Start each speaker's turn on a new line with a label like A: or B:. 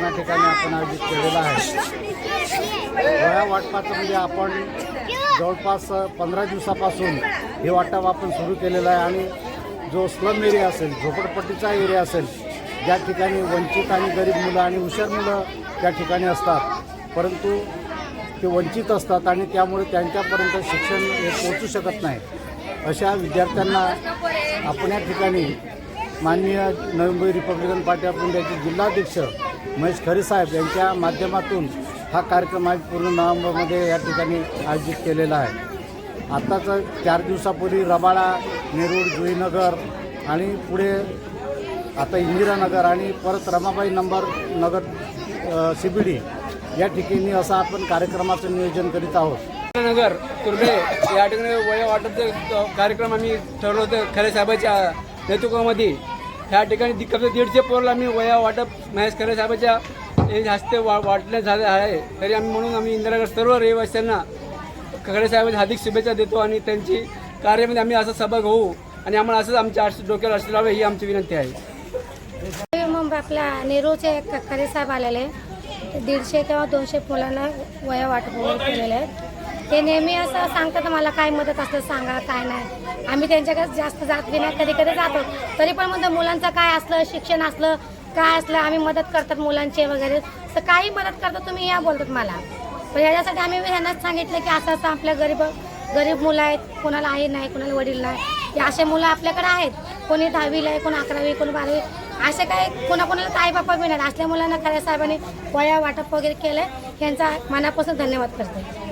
A: कार्यक्रम ठिकाणी आपण आयोजित केलेला आहे. वया वाटपाचं म्हणजे आपण जवळपास पंधरा दिवसापासून हे वाटप आपण सुरू केलेलं आहे आणि जो स्लम एरिया असेल झोपडपट्टीचा एरिया असेल ज्या ठिकाणी वंचित आणि गरीब मुलं आणि हुशार मुलं त्या ठिकाणी असतात परंतु ते वंचित असतात आणि त्यामुळे त्यांच्यापर्यंत शिक्षण हे पोचू शकत नाही. अशा विद्यार्थ्यांना आपण या ठिकाणी माननीय Navi Mumbai Republican party of इंडियाचे जिल्हाध्यक्ष महेश खरे साहेब यांच्या माध्यमातून हा कार्यक्रम आज पूर्ण नोव्हेंबरमध्ये या ठिकाणी आयोजित केलेला आहे. आत्ताच चार दिवसापूर्वी रबाळा नेरूळ जुईनगर आणि पुढे आता इंदिरानगर आणि परत Ramabai number Nagar C B D या ठिकाणी असं आपण कार्यक्रमाचं नियोजन करीत आहोत.
B: नगर तुर्भे या ठिकाणी वय वाटपचं कार्यक्रम आम्ही ठरवलं होतं खरे साहेबाच्या नेतृत्वामध्ये. ह्या ठिकाणी दि- दीडशे पोरला आम्ही वया वाटप महेश खरे साहेबाच्या हे हस्ते वा वाटण्यात झाले आहे. तरी आम्ही म्हणून आम्ही इंदिरानगर सर्व रहिवाशांना खरे साहेबांच्या हार्दिक शुभेच्छा देतो आणि त्यांची कार्यामध्ये आम्ही असं सहभाग होऊ आणि आम्हाला असंच आमच्या आर्श- डोक्यावर असं ही आमची विनंती आहे.
C: मग आपल्या नेहरूचे खरे साहेब आलेले. दीडशे किंवा दोनशे मुलांना वया वाटप वगैरे केलेले आहेत. ते नेहमी असं सांगतात मला काय मदत असलं सांगा काय नाही. आम्ही त्यांच्याकडे जास्त जात बी नाही कधी कधी जातो. तरी पण म्हणतो मुलांचं काय असलं शिक्षण असलं काय असलं आम्ही मदत करतात मुलांचे वगैरे. तर काही मदत करतात तुम्ही या बोलतात मला. पण याच्यासाठी आम्ही ह्यांनाच सांगितलं की असं असं आपल्या गरीब गरीब मुलं आहेत कोणाला आई नाही कोणाला वडील नाही. हे असे मुलं आपल्याकडे आहेत. कोणी दहावीला आहे कोण अकरावी कोण बारावी. असे काय कोणाकोणाला ताई बापा मिळणार असल्या मुलांना खऱ्या साहेबांनी वया वाटप वगैरे केलं यांचा मनापासून धन्यवाद करते.